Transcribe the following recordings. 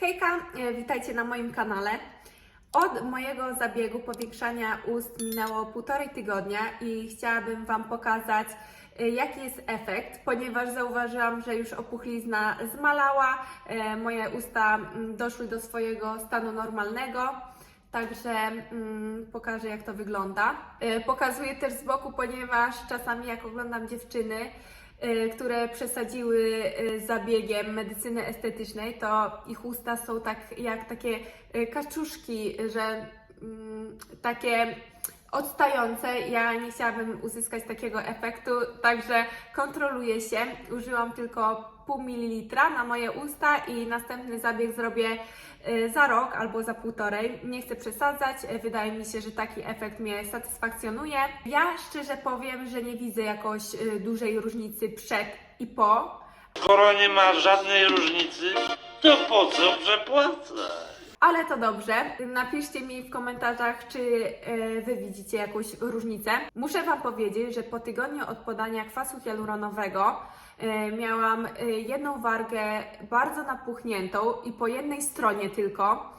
Hejka, e, witajcie na moim kanale. Od mojego zabiegu powiększania ust minęło półtorej tygodnia i chciałabym Wam pokazać, e, jaki jest efekt, ponieważ zauważyłam, że już opuchlizna zmalała, e, moje usta mm, doszły do swojego stanu normalnego. Także mm, pokażę, jak to wygląda. Pokazuję też z boku, ponieważ czasami, jak oglądam dziewczyny, które przesadziły e, zabiegiem medycyny estetycznej, to ich usta są tak jak takie e, kaczuszki, że mm, takie odstające. Ja nie chciałabym uzyskać takiego efektu, także kontroluję się. Użyłam tylko pół mililitra na moje usta i następny zabieg zrobię e, za rok albo za półtorej. Nie chcę przesadzać, e, wydaje mi się, że taki efekt mnie satysfakcjonuje. Ja szczerze powiem, że nie widzę jakoś e, dużej różnicy przed i po. Skoro nie ma żadnej różnicy, to po co przepłacać? Ale to dobrze. Napiszcie mi w komentarzach, czy e, Wy widzicie jakąś różnicę. Muszę Wam powiedzieć, że po tygodniu od podania kwasu hialuronowego e, miałam e, jedną wargę bardzo napuchniętą i po jednej stronie tylko.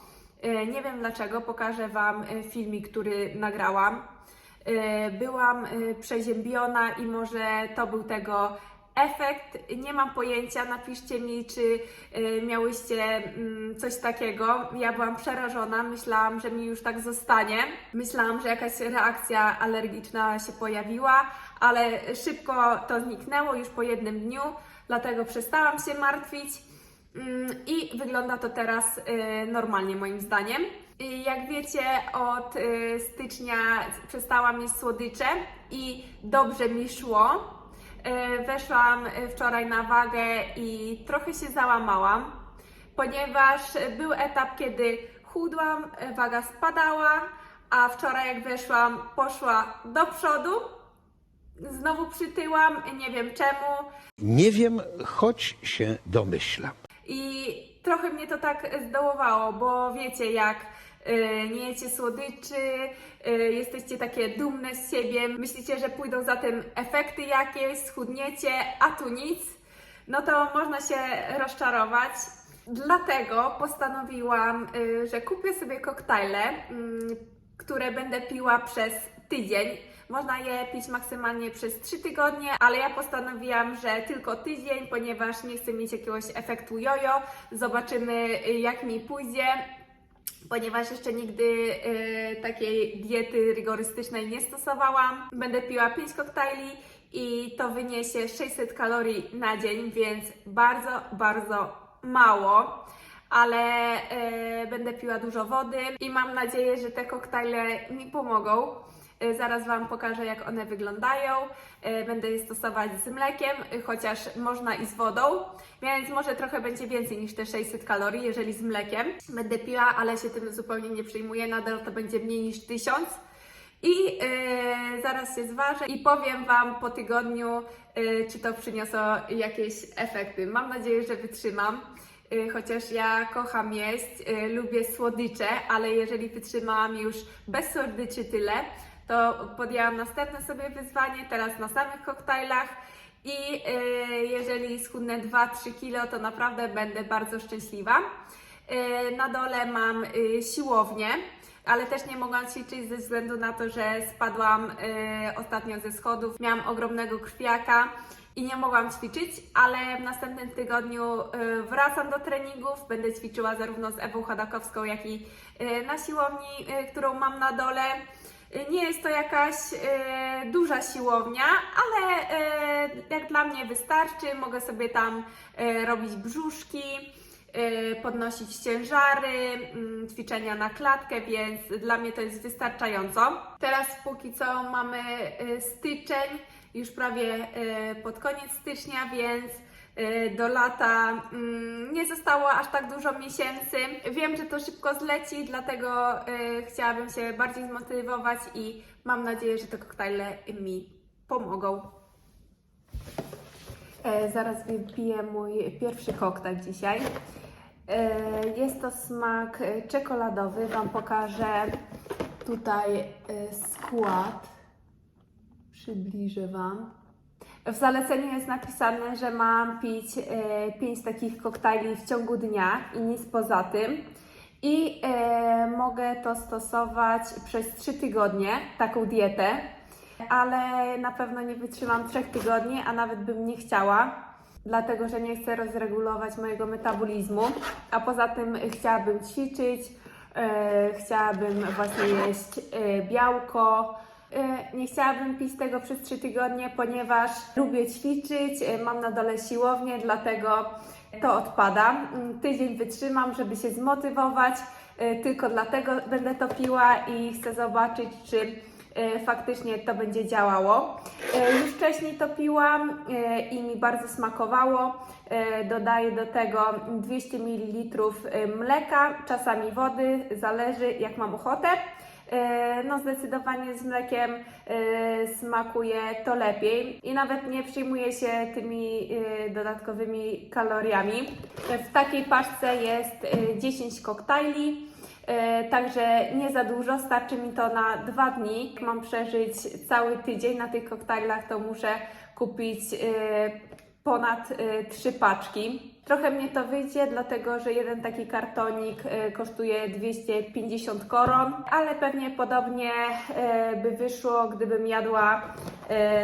Nie wiem dlaczego, pokażę Wam filmik, który nagrałam. Byłam przeziębiona i może to był tego efekt. Nie mam pojęcia, napiszcie mi, czy e, miałyście mm, coś takiego. Ja byłam przerażona, myślałam, że mi już tak zostanie. Myślałam, że jakaś reakcja alergiczna się pojawiła, ale szybko to zniknęło już po jednym dniu, dlatego przestałam się martwić. Mm, I wygląda to teraz y, normalnie moim zdaniem. Y, Jak wiecie, od y, stycznia przestałam jeść słodycze i dobrze mi szło. Y, Weszłam y, wczoraj na wagę i trochę się załamałam, ponieważ był etap, kiedy chudłam, y, waga spadała, a wczoraj jak weszłam, poszła do przodu. Znowu przytyłam, nie wiem czemu. Nie wiem, choć się domyślam. I trochę mnie to tak zdołowało, bo wiecie, jak nie jecie słodyczy, y, jesteście takie dumne z siebie, myślicie, że pójdą za tym efekty jakieś, schudniecie, a tu nic, no to można się rozczarować. Dlatego postanowiłam, y, że kupię sobie koktajle, mm, które będę piła przez tydzień. Można je pić maksymalnie przez 3 tygodnie, ale ja postanowiłam, że tylko tydzień, ponieważ nie chcę mieć jakiegoś efektu jojo. Zobaczymy, jak mi pójdzie. Ponieważ jeszcze nigdy y, takiej diety rygorystycznej nie stosowałam, będę piła 5 koktajli i to wyniesie 600 kalorii na dzień, więc bardzo, bardzo mało ale e, będę piła dużo wody i mam nadzieję, że te koktajle mi pomogą. E, Zaraz Wam pokażę, jak one wyglądają. E, Będę je stosować z mlekiem, e, chociaż można i z wodą, więc może trochę będzie więcej niż te 600 kalorii, jeżeli z mlekiem. Będę piła, ale się tym zupełnie nie przejmuję, nadal to będzie mniej niż 1000. I e, zaraz się zważę i powiem Wam po tygodniu, e, czy to przyniosło jakieś efekty. Mam nadzieję, że wytrzymam. Chociaż ja kocham jeść, lubię słodycze, ale jeżeli wytrzymałam już bez słodyczy tyle, to podjęłam następne sobie wyzwanie, teraz na samych koktajlach i y, jeżeli schudnę 2-3 kilo, to naprawdę będę bardzo szczęśliwa. Y, Na dole mam y, siłownię, ale też nie mogłam ćwiczyć ze względu na to, że spadłam ostatnio ze schodów, miałam ogromnego krwiaka i nie mogłam ćwiczyć, ale w następnym tygodniu wracam do treningów. Będę ćwiczyła zarówno z Ewą Chodakowską, jak i na siłowni, którą mam na dole. Y, Nie jest to jakaś y, duża siłownia, ale y, jak dla mnie wystarczy. Mogę sobie tam y, robić brzuszki, y, podnosić ciężary, mm, ćwiczenia na klatkę, więc dla mnie to jest wystarczająco. Teraz póki co mamy y, styczeń, już prawie y, pod koniec stycznia, więc y, do lata mm, nie zostało aż tak dużo miesięcy. Wiem, że to szybko zleci, dlatego y, chciałabym się bardziej zmotywować i mam nadzieję, że te koktajle mi pomogą. E, Zaraz wypiję mój pierwszy koktajl dzisiaj. E, Jest to smak czekoladowy. Wam pokażę tutaj e, skład. Przybliżę Wam. W zaleceniu jest napisane, że mam pić 5 takich koktajli w ciągu dnia i nic poza tym. I e, mogę to stosować przez 3 tygodnie, taką dietę, ale na pewno nie wytrzymam 3 tygodni, a nawet bym nie chciała, dlatego że nie chcę rozregulować mojego metabolizmu, a poza tym chciałabym ćwiczyć, e, chciałabym właśnie jeść e, białko. E, Nie chciałabym pić tego przez 3 tygodnie, ponieważ lubię ćwiczyć, e, mam na dole siłownię, dlatego to odpada. Mm, Tydzień wytrzymam, żeby się zmotywować, e, tylko dlatego będę to piła i chcę zobaczyć, czy faktycznie to będzie działało. Już wcześniej to piłam i mi bardzo smakowało. Dodaję do tego 200 ml mleka, czasami wody, zależy jak mam ochotę. E, No zdecydowanie z mlekiem e, smakuje to lepiej i nawet nie przyjmuję się tymi e, dodatkowymi kaloriami. W takiej paczce jest e, 10 koktajli, także nie za dużo, starczy mi to na dwa dni. Mam przeżyć cały tydzień na tych koktajlach, to muszę kupić ponad trzy paczki. Trochę mnie to wyjdzie, dlatego że jeden taki kartonik y, kosztuje 250 koron, ale pewnie podobnie y, by wyszło, gdybym jadła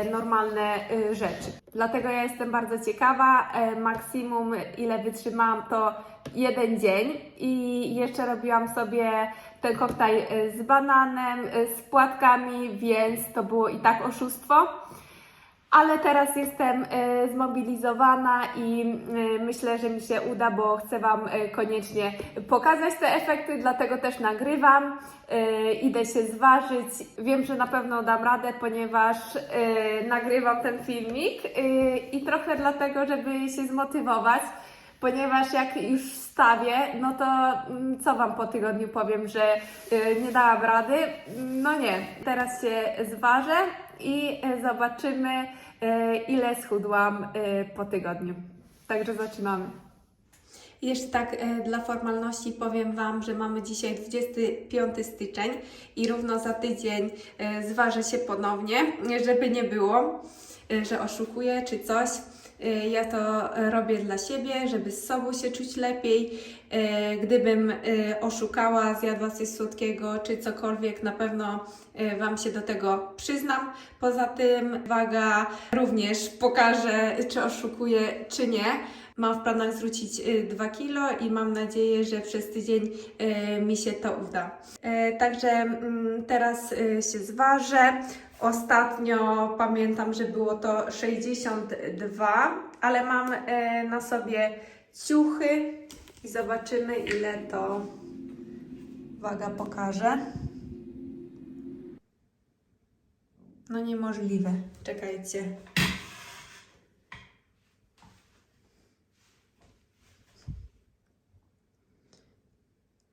y, normalne rzeczy. Dlatego ja jestem bardzo ciekawa. Maksimum ile wytrzymałam to jeden dzień i jeszcze robiłam sobie ten koktajl z bananem, z płatkami, więc to było i tak oszustwo. Ale teraz jestem e, zmobilizowana i e, myślę, że mi się uda, bo chcę Wam e, koniecznie pokazać te efekty, dlatego też nagrywam. Idę się zważyć. Wiem, że na pewno dam radę, ponieważ nagrywam ten filmik i trochę dlatego, żeby się zmotywować. Ponieważ jak już wstawię, no to mm, co Wam po tygodniu powiem, że y, nie dałam rady? No nie, teraz się zważę i y, zobaczymy, y, ile schudłam po tygodniu. Także zaczynamy. Jeszcze tak dla formalności powiem Wam, że mamy dzisiaj 25 styczeń i równo za tydzień zważę się ponownie, żeby nie było, że oszukuję czy coś. E, Ja to robię dla siebie, żeby z sobą się czuć lepiej. E, Gdybym e, oszukała, zjadła coś słodkiego czy cokolwiek, na pewno Wam się do tego przyznam. Poza tym waga również pokaże, czy oszukuję, czy nie. Mam w planach zwrócić 2 kilo i mam nadzieję, że przez tydzień mi się to uda. Także mm, teraz się zważę. Ostatnio pamiętam, że było to 62, ale mam e, na sobie ciuchy i zobaczymy ile to waga pokaże. No niemożliwe. Czekajcie.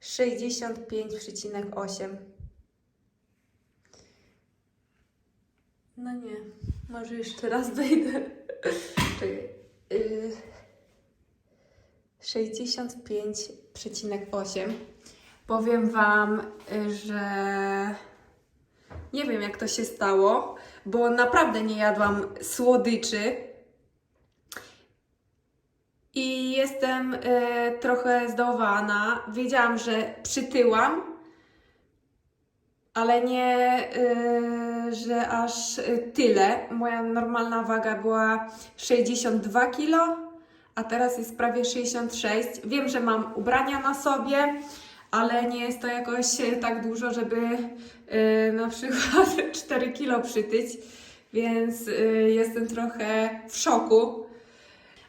Sześćdziesiąt pięć przecinek osiem. No nie, może jeszcze raz wejdę. Czekaj. Y, 65,8. Powiem Wam, y, że nie wiem jak to się stało, bo naprawdę nie jadłam słodyczy. I jestem y, trochę zdołowana. Wiedziałam, że przytyłam, ale nie, y, że aż tyle. Moja normalna waga była 62 kg, a teraz jest prawie 66. Wiem, że mam ubrania na sobie, ale nie jest to jakoś tak dużo, żeby y, na przykład 4 kg przytyć, więc y, jestem trochę w szoku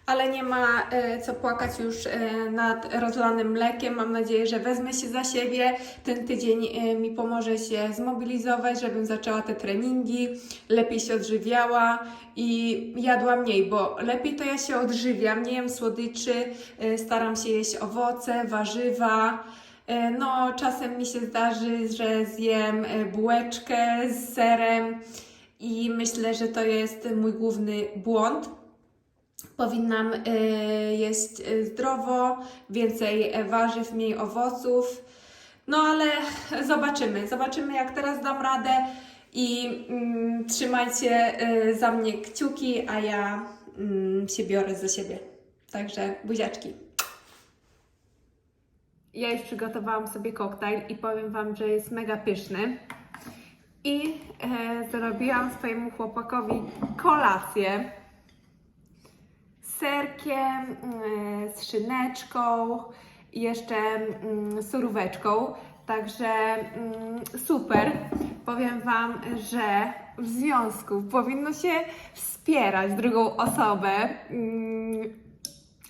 ale nie ma e, co płakać już e, nad rozlanym mlekiem. Mam nadzieję, że wezmę się za siebie. Ten tydzień e, mi pomoże się zmobilizować, żebym zaczęła te treningi, lepiej się odżywiała i jadła mniej, bo lepiej to ja się odżywiam, nie jem słodyczy, staram się jeść owoce, warzywa. No, czasem mi się zdarzy, że zjem bułeczkę z serem i myślę, że to jest mój główny błąd. Powinnam y, jeść y, zdrowo, więcej e, warzyw, mniej owoców. No ale zobaczymy. Zobaczymy, jak teraz dam radę I mm, trzymajcie y, za mnie kciuki, a ja mm, się biorę za siebie. Także buziaczki. Ja już przygotowałam sobie koktajl i powiem Wam, że jest mega pyszny. I e, zrobiłam swojemu chłopakowi kolację serkiem, e, z szyneczką i jeszcze mm, suróweczką. Także mm, super. Powiem Wam, że w związku powinno się wspierać drugą osobę. Mm,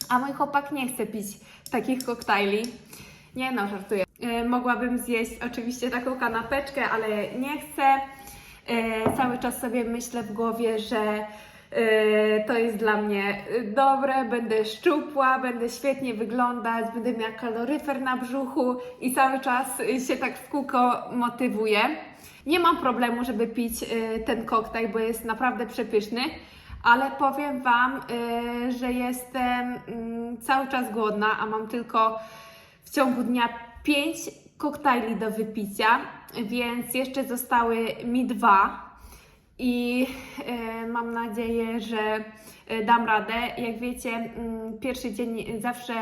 a mój chłopak nie chce pić takich koktajli. Nie no, żartuję. E, mogłabym zjeść oczywiście taką kanapeczkę, ale nie chcę. E, cały czas sobie myślę w głowie, że to jest dla mnie e, dobre, będę szczupła, będę świetnie wyglądać, będę miała kaloryfer na brzuchu i cały czas się tak w kółko motywuję. Nie mam problemu, żeby pić e, ten koktajl, bo jest naprawdę przepyszny, ale powiem Wam, e, że jestem mm, cały czas głodna, a mam tylko w ciągu dnia 5 koktajli do wypicia, więc jeszcze zostały mi dwa i e, mam nadzieję, że e, dam radę. Jak wiecie, mm, pierwszy dzień zawsze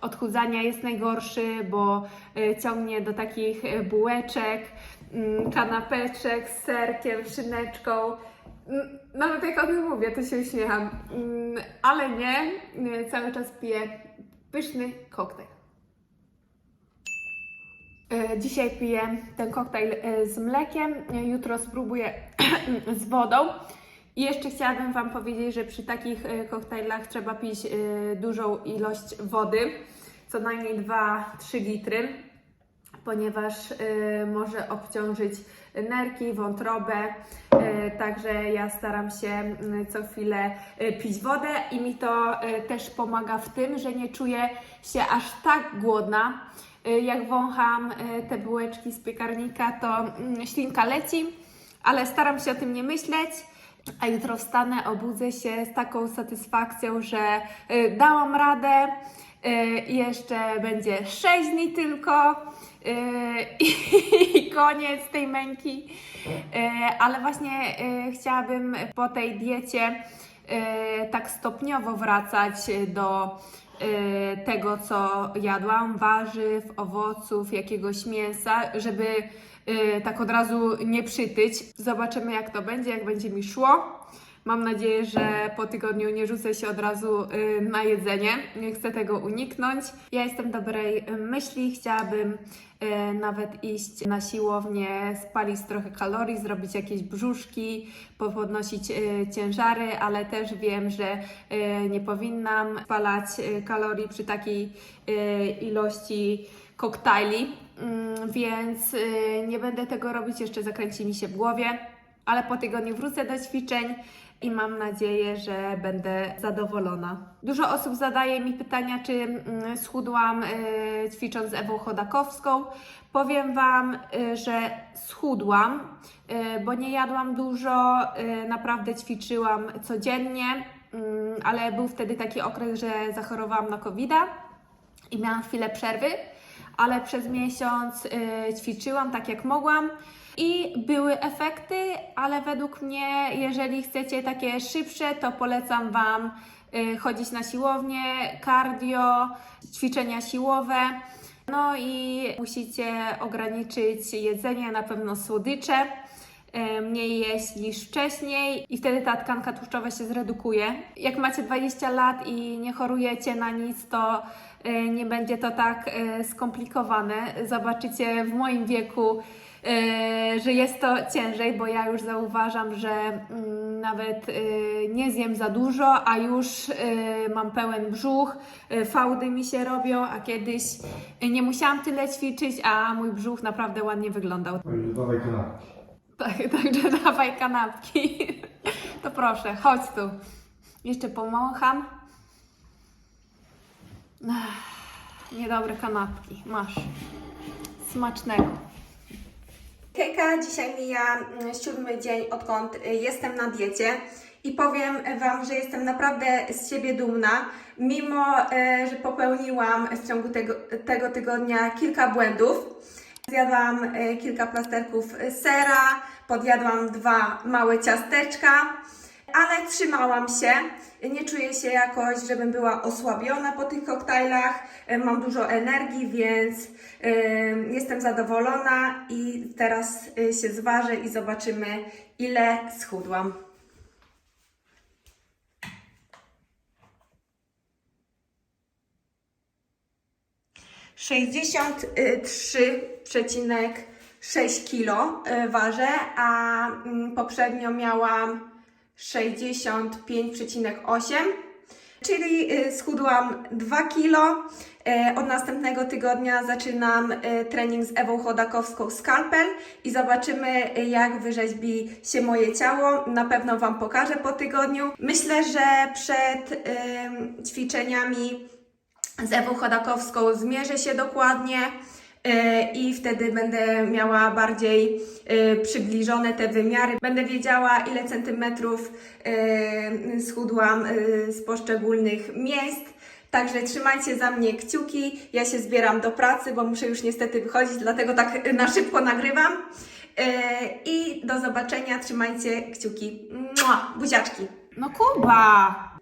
odchudzania jest najgorszy, bo e, ciągnie do takich bułeczek, mm, kanapeczek z serkiem, szyneczką. Mm, Nawet jak o tym mówię, to się uśmiecham. Ale nie, cały czas piję pyszny koktajl. E, Dzisiaj piję ten koktajl e, z mlekiem, e, jutro spróbuję z wodą. I jeszcze chciałabym Wam powiedzieć, że przy takich koktajlach trzeba pić dużą ilość wody, co najmniej 2-3 litry, ponieważ może obciążyć nerki, wątrobę. Także ja staram się co chwilę pić wodę i mi to też pomaga w tym, że nie czuję się aż tak głodna. E, Jak wącham e, te bułeczki z piekarnika, to mm, ślinka leci, ale staram się o tym nie myśleć. A jutro wstanę, obudzę się z taką satysfakcją, że e, dałam radę. Jeszcze będzie 6 dni tylko i koniec tej męki. Ale właśnie chciałabym po tej diecie tak stopniowo wracać do tego, co jadłam, warzyw, owoców, jakiegoś mięsa, żeby e, tak od razu nie przytyć. Zobaczymy, jak to będzie, jak będzie mi szło. Mam nadzieję, że po tygodniu nie rzucę się od razu y, na jedzenie. Nie chcę tego uniknąć. Ja jestem dobrej y, myśli. Chciałabym y, nawet iść na siłownię, spalić trochę kalorii, zrobić jakieś brzuszki, podnosić ciężary, ale też wiem, że nie powinnam spalać kalorii przy takiej ilości koktajli, Mm, więc nie będę tego robić, jeszcze zakręci mi się w głowie ale po tygodniu wrócę do ćwiczeń i mam nadzieję, że będę zadowolona. Dużo osób zadaje mi pytania, czy mm, schudłam y, ćwicząc z Ewą Chodakowską. Powiem Wam, y, że schudłam, y, bo nie jadłam dużo, naprawdę ćwiczyłam codziennie, mm, ale był wtedy taki okres, że zachorowałam na covid i miałam chwilę przerwy, ale przez miesiąc ćwiczyłam tak jak mogłam i były efekty, ale według mnie, jeżeli chcecie takie szybsze, to polecam Wam y, chodzić na siłownię, cardio, ćwiczenia siłowe. No i musicie ograniczyć jedzenie, na pewno słodycze e, mniej jeść niż wcześniej i wtedy ta tkanka tłuszczowa się zredukuje. Jak macie 20 lat i nie chorujecie na nic, to e, nie będzie to tak skomplikowane. Zobaczycie w moim wieku, że jest to ciężej, bo ja już zauważam, że mm, nawet e, nie zjem za dużo, a już e, mam pełen brzuch, e, fałdy mi się robią, a kiedyś e, nie musiałam tyle ćwiczyć, a mój brzuch naprawdę ładnie wyglądał. Dawaj kanapki. Tak, także dawaj kanapki. To proszę, chodź tu. Jeszcze pomącham. Niedobre kanapki. Masz. Smacznego. Hejka, dzisiaj mija mm, siódmy dzień, odkąd y, jestem na diecie i powiem Wam, że jestem naprawdę z siebie dumna, mimo e, że popełniłam w ciągu tego, tego tygodnia kilka błędów. Zjadłam e, kilka plasterków sera, podjadłam dwa małe ciasteczka, ale trzymałam się. Nie czuję się jakoś, żebym była osłabiona po tych koktajlach. E, Mam dużo energii, więc e, jestem zadowolona i teraz e, się zważę i zobaczymy, ile schudłam. 63,6 kg y, ważę, a mm, poprzednio miałam 65,8 czyli y, schudłam 2 kg. Y, Od następnego tygodnia zaczynam y, trening z Ewą Chodakowską Skalpel i zobaczymy jak wyrzeźbi się moje ciało. Na pewno Wam pokażę po tygodniu. Myślę, że przed ćwiczeniami z Ewą Chodakowską zmierzę się dokładnie i wtedy będę miała bardziej e, przybliżone te wymiary. Będę wiedziała, ile centymetrów e, schudłam e, z poszczególnych miejsc. Także trzymajcie za mnie kciuki. Ja się zbieram do pracy, bo muszę już niestety wychodzić, dlatego tak na szybko nagrywam. E, I do zobaczenia. Trzymajcie kciuki. Buziaczki. No Kuba!